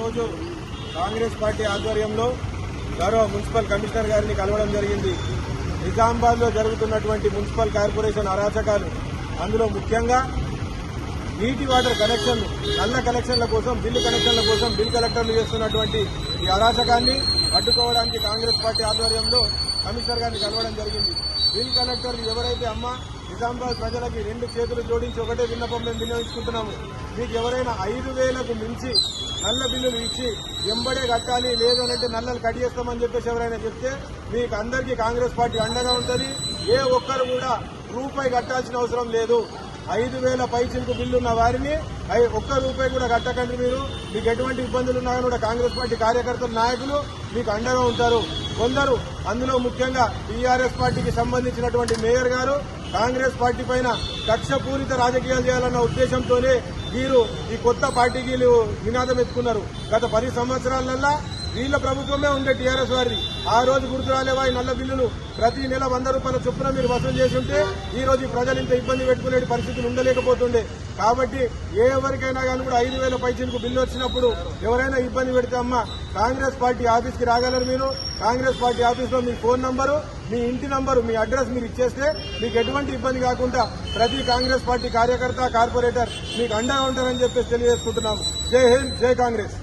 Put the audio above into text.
ఈరోజు కాంగ్రెస్ పార్టీ ఆధ్వర్యంలో గౌరవ మున్సిపల్ కమిషనర్ గారిని కలవడం జరిగింది. నిజామాబాద్లో జరుగుతున్నటువంటి మున్సిపల్ కార్పొరేషన్ అరాచకాలు అందులో ముఖ్యంగా నీటి వాటర్ కనెక్షన్ నల్ల కనెక్షన్ల కోసం బిల్లు కనెక్షన్ల కోసం బిల్ కలెక్టర్లు చేస్తున్నటువంటి ఈ అరాచకాన్ని అడ్డుకోవడానికి కాంగ్రెస్ పార్టీ ఆధ్వర్యంలో కమిషనర్ గారిని కలవడం జరిగింది. బిల్ కలెక్టర్ ఎవరైతే అమ్మ నిజామాబాద్ ప్రజలకి రెండు చేతులు జోడించి ఒకటే విన్నపం మేము వినియోగించుకుంటున్నాము. మీకు ఎవరైనా ఐదు వేలకు మించి నల్ల బిల్లులు ఇచ్చి ఎంబడే కట్టాలి లేదు అంటే నల్లలు కట్ చేస్తామని చెప్పేసి ఎవరైనా చెప్తే మీకు అందరికీ కాంగ్రెస్ పార్టీ అండగా ఉంటుంది. ఏ ఒక్కరు కూడా రూపాయి కట్టాల్సిన అవసరం లేదు. ఐదు వేల పైచిలకు బిల్లున్న వారిని ఐ- ఒక్క రూపాయి కూడా కట్టకండి మీరు. మీకు ఎటువంటి ఇబ్బందులు ఉన్నా కూడా కాంగ్రెస్ పార్టీ కార్యకర్తల నాయకులు మీకు అండగా ఉంటారు. కొందరు అందులో ముఖ్యంగా టీఆర్ఎస్ పార్టీకి సంబంధించినటువంటి మేయర్ గారు కాంగ్రెస్ పార్టీ పైన కక్షపూరిత రాజకీయాలు చేయాలన్న ఉద్దేశంతోనే వీరు ఈ కొత్త పార్టీకి నినాదం ఎత్తుకున్నారు. గత పది సంవత్సరాలల్లా వీళ్ళ ప్రభుత్వమే ఉండే టీఆర్ఎస్ వారిది. ఆ రోజు గుర్తు రాలేవా ఈ నల్ల బిల్లులు ప్రతి నెల వంద రూపాయల చొప్పున మీరు వసూలు చేసి ఉంటే ఈ రోజు ప్రజలు ఇంత ఇబ్బంది పెట్టుకునే పరిస్థితులు ఉండలేకపోతుండే. కాబట్టి ఏ ఎవరికైనా కానీ కూడా ఐదు వేల పైసలకు బిల్లు వచ్చినప్పుడు ఎవరైనా ఇబ్బంది పెడితే అమ్మ కాంగ్రెస్ పార్టీ ఆఫీస్కి రాగలరు మీరు. కాంగ్రెస్ పార్టీ ఆఫీస్లో మీ ఫోన్ నంబరు మీ ఇంటి నంబరు మీ అడ్రస్ మీరు ఇచ్చేస్తే మీకు ఎటువంటి ఇబ్బంది కాకుండా ప్రతి కాంగ్రెస్ పార్టీ కార్యకర్త కార్పొరేటర్ మీకు అండగా ఉంటారని చెప్పేసి తెలియజేసుకుంటున్నాము. జై హింద్ జై కాంగ్రెస్.